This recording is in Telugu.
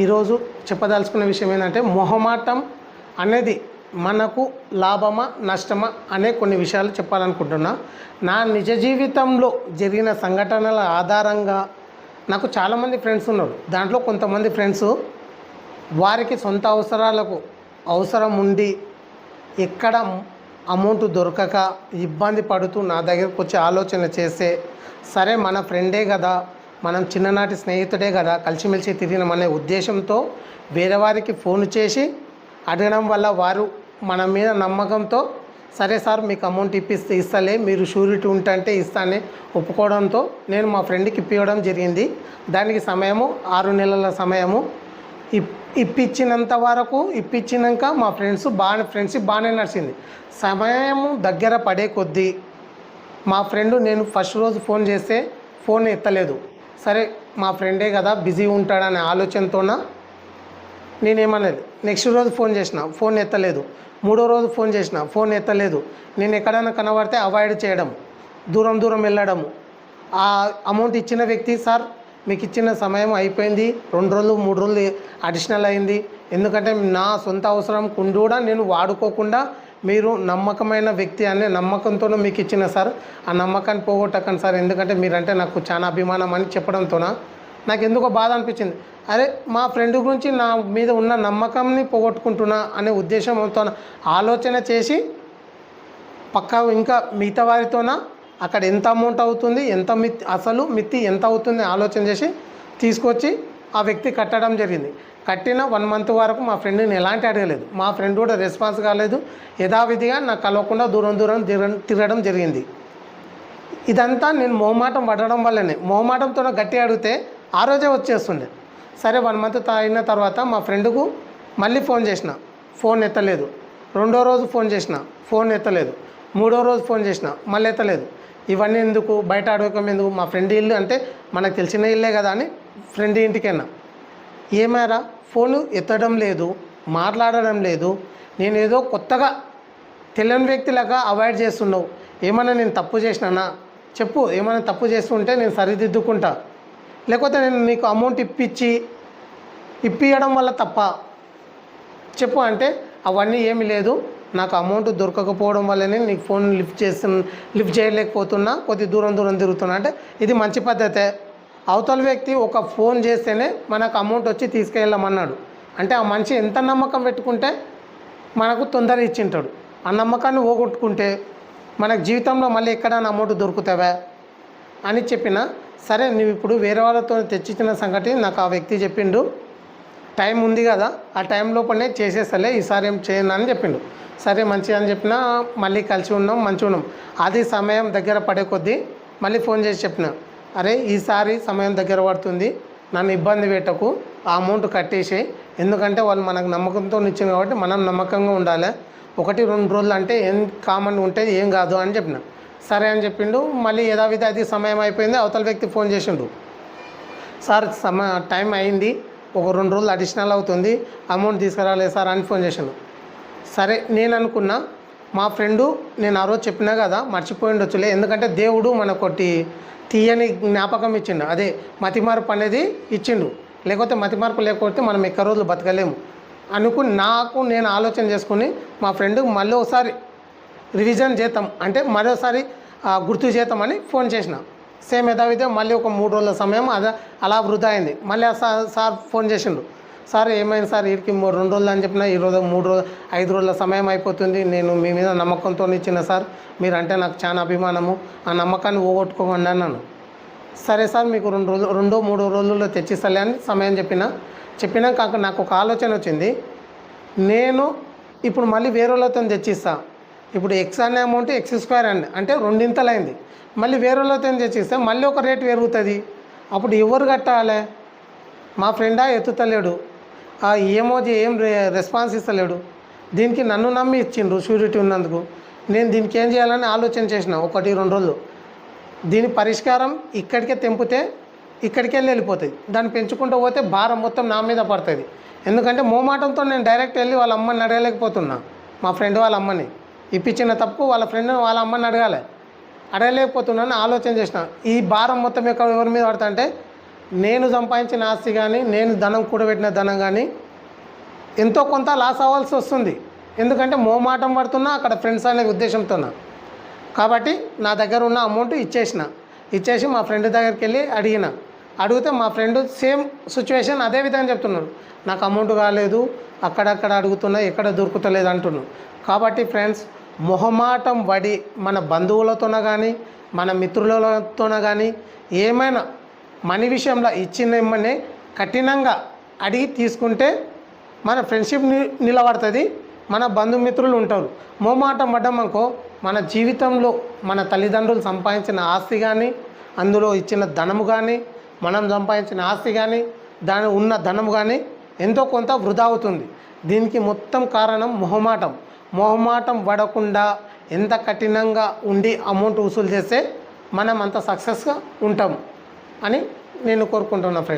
ఈరోజు చెప్పదలుచుకున్న విషయం ఏంటంటే మొహమాటం అనేది మనకు లాభమా నష్టమా అనే కొన్ని విషయాలు చెప్పాలనుకుంటున్నా. నా నిజ జీవితంలో జరిగిన సంఘటనల ఆధారంగా నాకు చాలామంది ఫ్రెండ్స్ ఉన్నారు. దాంట్లో కొంతమంది ఫ్రెండ్స్ వారికి సొంత అవసరాలకు అవసరం ఉండి ఎక్కడ అమౌంట్ దొరకక ఇబ్బంది పడుతూ నా దగ్గరకు వచ్చి ఆలోచన చేస్తే సరే మన ఫ్రెండే కదా మనం చిన్ననాటి స్నేహితుడే కదా కలిసిమెలిసి తిరిగినమనే ఉద్దేశంతో వేరే వారికి ఫోన్ చేసి అడగడం వల్ల వారు మన మీద నమ్మకంతో సరే సార్ మీకు అమౌంట్ ఇప్పిస్తే ఇస్తలే మీరు షూరిటీ ఉంటే ఇస్తానే ఒప్పుకోవడంతో నేను మా ఫ్రెండ్కి ఇప్పివ్వడం జరిగింది. దానికి సమయము ఆరు నెలల సమయము. ఇప్ ఇప్పించినంత వరకు ఇప్పించినాక మా ఫ్రెండ్స్ బాగా ఫ్రెండ్షిప్ బాగానే నడిచింది. సమయం దగ్గర పడే కొద్దీ మా ఫ్రెండ్ నేను ఫస్ట్ రోజు ఫోన్ చేస్తే ఫోన్ ఎత్తలేదు. సరే మా ఫ్రెండే కదా బిజీ ఉంటాడనే ఆలోచనతోన? నేనేమన్నది నెక్స్ట్ రోజు ఫోన్ చేసిన ఫోన్ ఎత్తలేదు. మూడో రోజు ఫోన్ చేసిన ఫోన్ ఎత్తలేదు. నేను ఎక్కడైనా కనబడితే అవాయిడ్ చేయడం దూరం దూరం వెళ్ళడము. ఆ అమౌంట్ ఇచ్చిన వ్యక్తి సార్ మీకు ఇచ్చిన సమయం అయిపోయింది. రెండు రోజులు మూడు రోజులు అడిషనల్ అయింది. ఎందుకంటే నా సొంత అవసరం కుండి కూడా నేను వాడుకోకుండా మీరు నమ్మకమైన వ్యక్తి అనే నమ్మకంతో మీకు ఇచ్చిన సార్ ఆ నమ్మకాన్ని పోగొట్టకండి సార్. ఎందుకంటే మీరంటే నాకు చాలా అభిమానం అని చెప్పడంతోన నాకు ఎందుకో బాధ అనిపించింది. అరే మా ఫ్రెండ్ గురించి నా మీద ఉన్న నమ్మకంని పోగొట్టుకుంటున్నా అనే ఉద్దేశంతో ఆలోచన చేసి పక్కా ఇంకా మిగతా వారితోన అక్కడ ఎంత అమౌంట్ అవుతుంది ఎంత మిత్ అసలు మిత్తి ఎంత అవుతుంది ఆలోచన చేసి తీసుకొచ్చి ఆ వ్యక్తి కట్టడం జరిగింది. కట్టిన వన్ మంత్ వరకు మా ఫ్రెండ్ని ఎలాంటి అడగలేదు. మా ఫ్రెండ్ కూడా రెస్పాన్స్ కాలేదు. యథావిధిగా నాకు కలవకుండా దూరం దూరం తిరగడం జరిగింది. ఇదంతా నేను మొహమాటం పడడం వల్లనే. మొహమాటంతో గట్టి అడిగితే ఆ రోజే వచ్చేస్తుండే. సరే వన్ మంత్ అయిన తర్వాత మా ఫ్రెండ్కు మళ్ళీ ఫోన్ చేసిన. ఫోన్ ఎత్తలేదు. రెండో రోజు ఫోన్ చేసిన. ఫోన్ ఎత్తలేదు. మూడో రోజు ఫోన్ చేసిన. మళ్ళీ ఎత్తలేదు. ఇవన్నీ ఎందుకు? బయట అడగకం ఎందుకు? మా ఫ్రెండ్ ఇల్లు అంటే మనకు తెలిసిన ఇల్లే కదా అని ఫ్రెండ్ ఇంటికి వెళ్ళాం ఏమారా? ఫోను ఎత్తడం లేదు మాట్లాడడం లేదు. నేను ఏదో కొత్తగా తెలియని వ్యక్తిలాగా అవాయిడ్ చేస్తున్నావు. ఏమైనా నేను తప్పు చేసినానా? చెప్పు ఏమైనా తప్పు చేస్తుంటే నేను సరిదిద్దుకుంటా. లేకపోతే నేను నీకు అమౌంట్ ఇప్పించి ఇప్పియడం వల్ల తప్ప. చెప్పు అంటే అవన్నీ ఏమీ లేదు. నాకు అమౌంట్ దొరకకపోవడం వల్లనే నీకు ఫోన్ లిఫ్ట్ చేస్తు లిఫ్ట్ చేయలేకపోతున్నా కొద్ది దూరం దూరం తిరుగుతున్నా. అంటే ఇది మంచి పద్ధతే. అవతల వ్యక్తి ఒక ఫోన్ చేస్తేనే మనకు అమౌంట్ వచ్చి తీసుకెళ్ళమన్నాడు. అంటే ఆ మనిషి ఎంత నమ్మకం పెట్టుకుంటే మనకు తొందర ఇచ్చింటాడు. ఆ నమ్మకాన్ని పోగొట్టుకుంటే మనకు జీవితంలో మళ్ళీ ఎక్కడైనా అమౌంట్ దొరుకుతావా అని చెప్పిన సరే నువ్వు ఇప్పుడు వేరే వాళ్ళతో తెచ్చిచ్చిన సంగతి నాకు ఆ వ్యక్తి చెప్పిండు. టైం ఉంది కదా ఆ టైం లోపలనే చేసేస్తలే ఈసారి ఏం చేయను అని చెప్పిండు. సరే మంచిగా అని చెప్పిన మళ్ళీ కలిసి ఉన్నాం మంచిగా ఉన్నాం. అది సమయం దగ్గర పడే కొద్దీ మళ్ళీ ఫోన్ చేసి చెప్పిన. అరే ఈసారి సమయం దగ్గర పడుతుంది. నన్ను ఇబ్బంది పెట్టకు. ఆ అమౌంట్ కట్టేసే ఎందుకంటే వాళ్ళు మనకు నమ్మకంతో ఇచ్చింది కాబట్టి మనం నమ్మకంగా ఉండాలి. ఒకటి రెండు రోజులు అంటే ఏం కామన్ ఉంటే ఏం కాదు అని చెప్పిన. సరే అని చెప్పిండు. మళ్ళీ యథావిధి అది సమయం అయిపోయింది. అవతల వ్యక్తి ఫోన్ చేసిండు. సార్ సమ టైం అయింది. ఒక రెండు రోజులు అడిషనల్ అవుతుంది. అమౌంట్ తీసుకురాలేదు సార్ అని ఫోన్ చేసిండు. సరే నేను అనుకున్నా. మా ఫ్రెండు నేను ఆ రోజు చెప్పినా కదా మర్చిపోయిండొచ్చులే. ఎందుకంటే దేవుడు మనకొట్టి తీయని జ్ఞాపకం ఇచ్చిండు. అదే మతిమార్పు అనేది ఇచ్చిండు. లేకపోతే మతిమార్పు లేకపోతే మనం ఎక్క రోజులు బతకలేము. అనుకుని నాకు నేను ఆలోచన చేసుకుని మా ఫ్రెండ్ మళ్ళీ ఒకసారి రివిజన్ చేద్దాం అంటే మరోసారి గుర్తు చేద్దామని ఫోన్ చేసిన. సేమ్ యథావిధి మళ్ళీ ఒక మూడు రోజుల సమయం అదే అలా వృధా అయింది. మళ్ళీ ఆ సార్ సార్ ఫోన్ చేసిండు. సార్ ఏమైంది సార్? వీడికి మూడు రెండు రోజులు అని చెప్పిన ఈ రోజు మూడు రోజు ఐదు రోజుల సమయం అయిపోతుంది. నేను మీ మీద నమ్మకంతో ఇచ్చిన సార్. మీరంటే నాకు చాలా అభిమానము. ఆ నమ్మకాన్ని పోగొట్టుకోకండి అన్నాను. సరే సార్ మీకు రెండు రోజులు రెండో మూడో రోజుల్లో తెచ్చిస్తలే అని సమయం చెప్పిన. చెప్పినాక నాకు ఒక ఆలోచన వచ్చింది. నేను ఇప్పుడు మళ్ళీ వేరే వాళ్ళతో తెచ్చిస్తా. ఇప్పుడు ఎక్స్ అనే అమౌంట్ ఎక్స్ స్క్వేర్ అండి అంటే రెండింతలైంది. మళ్ళీ వేరే వాళ్ళతో తెచ్చిస్తే మళ్ళీ ఒక రేట్ పెరుగుతుంది. అప్పుడు ఎవరు కట్టాలి? మా ఫ్రెండా ఎత్తుతలేడు. ఆ ఏమోజీ ఏం రెస్పాన్స్ ఇస్తలేడు. దీనికి నన్ను నమ్మి ఇచ్చిండ్రు షూరిటీ ఉన్నందుకు. నేను దీనికి ఏం చేయాలని ఆలోచన చేసిన ఒకటి రెండు రోజులు. దీని పరిష్కారం ఇక్కడికే తెంపితే ఇక్కడికి వెళ్ళి వెళ్ళిపోతుంది దాన్ని పెంచుకుంటూ పోతే భారం మొత్తం నా మీద పడుతుంది. ఎందుకంటే మోమాటంతో నేను డైరెక్ట్ వెళ్ళి వాళ్ళ అమ్మని అడగలేకపోతున్నా. మా ఫ్రెండ్ వాళ్ళ అమ్మని. ఇప్పించిన తప్పు వాళ్ళ ఫ్రెండ్ వాళ్ళ అమ్మని అడగాలి. అడగలేకపోతున్నాను ఆలోచన చేసిన. ఈ భారం మొత్తం ఎక్కడ ఎవరి మీద పడతా అంటే నేను సంపాదించిన ఆస్తి కానీ నేను ధనం కూడబెట్టిన ధనం కానీ ఎంతో కొంత లాస్ అవ్వాల్సి వస్తుంది. ఎందుకంటే మోమాటం పడుతున్నా అక్కడ ఫ్రెండ్స్ అనే ఉద్దేశంతోనా. కాబట్టి నా దగ్గర ఉన్న అమౌంట్ ఇచ్చేసిన. ఇచ్చేసి మా ఫ్రెండ్ దగ్గరికి వెళ్ళి అడిగిన. అడిగితే మా ఫ్రెండ్ సేమ్ సిచ్యువేషన్ అదే విధంగా చెప్తున్నాడు. నాకు అమౌంట్ కాలేదు అక్కడక్కడ అడుగుతున్నా ఎక్కడ దొరుకుతలేదు అంటున్నాడు. కాబట్టి ఫ్రెండ్స్ మొహమాటం పడి మన బంధువులతోన కానీ మన మిత్రులతోన కానీ ఏమైనా మనీ విషయంలో ఇచ్చిన ఇమ్మని కఠినంగా అడిగి తీసుకుంటే మన ఫ్రెండ్షిప్ని నిలబడుతుంది. మన బంధుమిత్రులు ఉంటారు. మోమాటం పడ్డామనుకో మన జీవితంలో మన తల్లిదండ్రులు సంపాదించిన ఆస్తి కానీ అందులో ఇచ్చిన ధనము కానీ మనం సంపాదించిన ఆస్తి కానీ దాని ఉన్న ధనము కానీ ఎంతో కొంత వృధా అవుతుంది. దీనికి మొత్తం కారణం మొహమాటం. మొహమాటం పడకుండా ఎంత కఠినంగా ఉండి అమౌంట్ వసూలు చేస్తే మనం అంత సక్సెస్గా ఉంటాం అని నేను కోరుకుంటున్నా ఫ్రెండ్స్